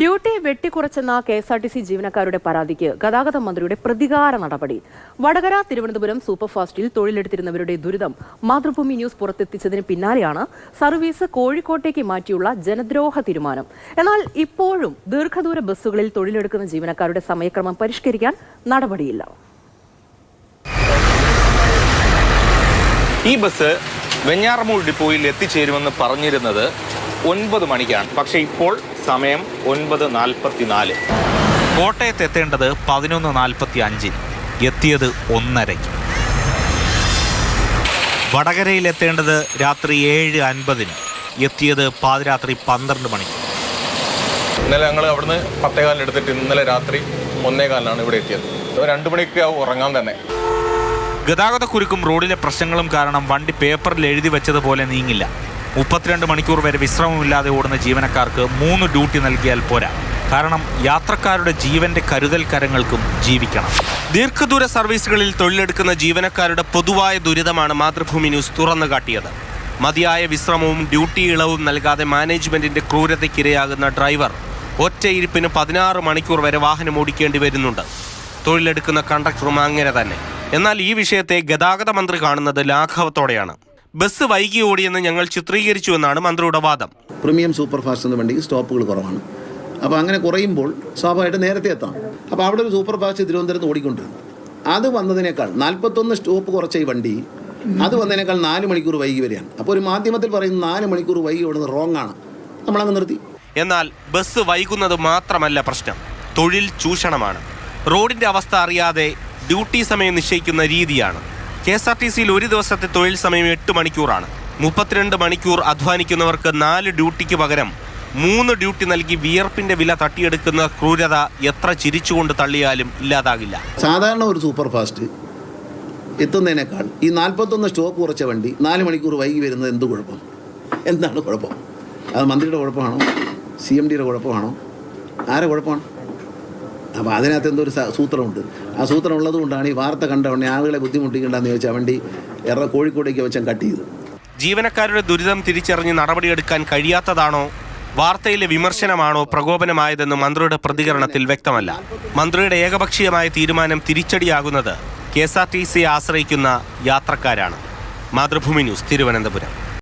Duty വെട്ടിക്കുറച്ചെന്ന K S R T C ജീവനക്കാരുടെ പരാതിക്ക് ഗതാഗത മന്ത്രിയുടെ പ്രതികാര നടപടി. വടകര തിരുവനന്തപുരം സൂപ്പർഫാസ്റ്റിൽ തൊഴിലെടുത്തിരുന്നവരുടെ ദുരിതം മാതൃഭൂമി ന്യൂസ് പുറത്തെത്തിച്ചതിന് പിന്നാലെയാണ് സർവീസ് കോഴിക്കോട്ടേക്ക് മാറ്റിയുള്ള ജനദ്രോഹ തീരുമാനം. എന്നാൽ ഇപ്പോഴും ദീർഘദൂര ബസ്സുകളിൽ തൊഴിലെടുക്കുന്ന ജീവനക്കാരുടെ സമയക്രമം പരിഷ്കരിക്കാൻ നടപടിയില്ല. ഈ ബസ് വെഞ്ഞാറമൂൾ ഡിപ്പോയിൽ എത്തിച്ചേരുമെന്ന് പറഞ്ഞിരുന്നത് ഒൻപത് മണിക്കാണ്. പക്ഷേ ഇപ്പോൾ സമയം ഒൻപത് നാൽപ്പത്തി നാല് കോട്ടയത്ത് എത്തേണ്ടത് പതിനൊന്ന് നാൽപ്പത്തി അഞ്ചിന് എത്തിയത് ഒന്നരയ്ക്ക്. വടകരയിൽ എത്തേണ്ടത് രാത്രി ഏഴ് അൻപതിന് എത്തിയത് പാതിരാത്രി പന്ത്രണ്ട് മണി ഇന്നലെ ഞങ്ങൾ അവിടുന്ന് പത്തേകാലിന് എടുത്തിട്ട് ഇന്നലെ രാത്രി ഒന്നേകാലിനാണ് ഇവിടെ എത്തിയത്. രണ്ട് മണിക്ക് ആവും ഉറങ്ങാൻ തന്നെ. ഗതാഗത ഗതാഗതക്കുരുക്കും റോഡിലെ പ്രശ്നങ്ങളും കാരണം വണ്ടി പേപ്പറിൽ എഴുതി വെച്ചതുപോലെ നീങ്ങില്ല. മുപ്പത്തിരണ്ട് മണിക്കൂർ വരെ വിശ്രമമില്ലാതെ ഓടുന്ന ജീവനക്കാർക്ക് മൂന്ന് ഡ്യൂട്ടി നൽകിയാൽ പോരാ. കാരണം യാത്രക്കാരുടെ ജീവന്റെ കരുതൽ കരങ്ങൾക്കും ജീവിക്കണം. ദീർഘദൂര സർവീസുകളിൽ തൊഴിലെടുക്കുന്ന ജീവനക്കാരുടെ പൊതുവായ ദുരിതമാണ് മാതൃഭൂമി ന്യൂസ് തുറന്നു കാട്ടിയത് മതിയായ വിശ്രമവും ഡ്യൂട്ടി ഇളവും നൽകാതെ മാനേജ്മെന്റിന്റെ ക്രൂരതയ്ക്കിരയാകുന്ന ഡ്രൈവർ ഒറ്റയിരിപ്പിന് പതിനാറ് മണിക്കൂർ വരെ വാഹനം ഓടിക്കേണ്ടി വരുന്നുണ്ട്. തൊഴിലെടുക്കുന്ന കണ്ടക്ടറും അങ്ങനെ തന്നെ. എന്നാൽ ഈ വിഷയത്തെ ഗതാഗത മന്ത്രി കാണുന്നത് ലാഘവത്തോടെയാണ്. ബസ് വൈകി ഓടിയെന്ന് ഞങ്ങൾ ചിത്രീകരിച്ചുവെന്നാണ് മന്ത്രിയുടെ വാദം. പ്രീമിയം സൂപ്പർ ഫാസ്റ്റ് എന്ന വണ്ടിക്ക് സ്റ്റോപ്പുകൾ കുറവാണ്. അപ്പോൾ അങ്ങനെ കുറയുമ്പോൾ സ്വാഭാവികമായിട്ട് നേരത്തെ എത്താം. അപ്പോൾ അവിടെ ഒരു സൂപ്പർ ഫാസ്റ്റ് തിരുവനന്തപുരത്ത് ഓടിക്കൊണ്ടിരുന്നു. അത് വന്നതിനേക്കാൾ നാൽപ്പത്തൊന്ന് സ്റ്റോപ്പ് കുറച്ച ഈ വണ്ടി അത് വന്നതിനേക്കാൾ നാല് മണിക്കൂർ വൈകി വരികയാണ് അപ്പോൾ ഒരു മാധ്യമത്തിൽ പറയുന്ന നാല് മണിക്കൂർ വൈകി ഓടുന്നത് റോങ് ആണ്. നമ്മളങ്ങ് നിർത്തി. എന്നാൽ ബസ് വൈകുന്നത് മാത്രമല്ല പ്രശ്നം. തൊഴിൽ ചൂഷണമാണ്. റോഡിന്റെ അവസ്ഥ അറിയാതെ ഡ്യൂട്ടി സമയം നിശ്ചയിക്കുന്ന രീതിയാണ്. കെ എസ് ആർ ടി സിയിൽ ഒരു ദിവസത്തെ തൊഴിൽ സമയം എട്ട് മണിക്കൂറാണ്. മുപ്പത്തിരണ്ട് മണിക്കൂർ അധ്വാനിക്കുന്നവർക്ക് നാല് ഡ്യൂട്ടിക്ക് പകരം മൂന്ന് ഡ്യൂട്ടി നൽകി വിയർപ്പിന്റെ വില തട്ടിയെടുക്കുന്ന ക്രൂരത എത്ര ചിരിച്ചുകൊണ്ട് തള്ളിയാലും ഇല്ലാതാകില്ല. സാധാരണ ഒരു സൂപ്പർ ഫാസ്റ്റ് എത്തുന്നതിനേക്കാൾ ഈ നാൽപ്പത്തൊന്ന് സ്റ്റോപ്പ് കുറച്ച വണ്ടി നാല് മണിക്കൂർ വൈകി വരുന്നത് എന്ത് കുഴപ്പം? എന്താണ് കുഴപ്പം? അത് മന്ത്രിയുടെ കുഴപ്പമാണോ? സി എം ഡിയുടെ കുഴപ്പമാണോ? ആരെ കുഴപ്പമാണ്? അപ്പോൾ അതിനകത്ത് എന്തോ ഒരു സൂത്രമുണ്ട്. ആ സൂത്രം ഉള്ളത് കൊണ്ടാണ് ഈ വാർത്ത കണ്ട ഉടനെ ആളുകളെ ബുദ്ധിമുട്ടിക്കണ്ടെന്ന് ചോദിച്ചാൽ വണ്ടി എറ കോഴിക്കോടേക്ക് വെച്ചാൽ കട്ട് ചെയ്തു. ജീവനക്കാരുടെ ദുരിതം തിരിച്ചറിഞ്ഞ് നടപടിയെടുക്കാൻ കഴിയാത്തതാണോ? വാർത്തയിലെ വിമർശനമാണോ പ്രകോപനമായതെന്ന് മന്ത്രിയുടെ പ്രതികരണത്തിൽ വ്യക്തമല്ല. മന്ത്രിയുടെ ഏകപക്ഷീയമായ തീരുമാനം തിരിച്ചടിയാകുന്നത് കെ എസ് ആർ ടി സിയെ ആശ്രയിക്കുന്ന യാത്രക്കാരാണ്. മാതൃഭൂമി ന്യൂസ് തിരുവനന്തപുരം.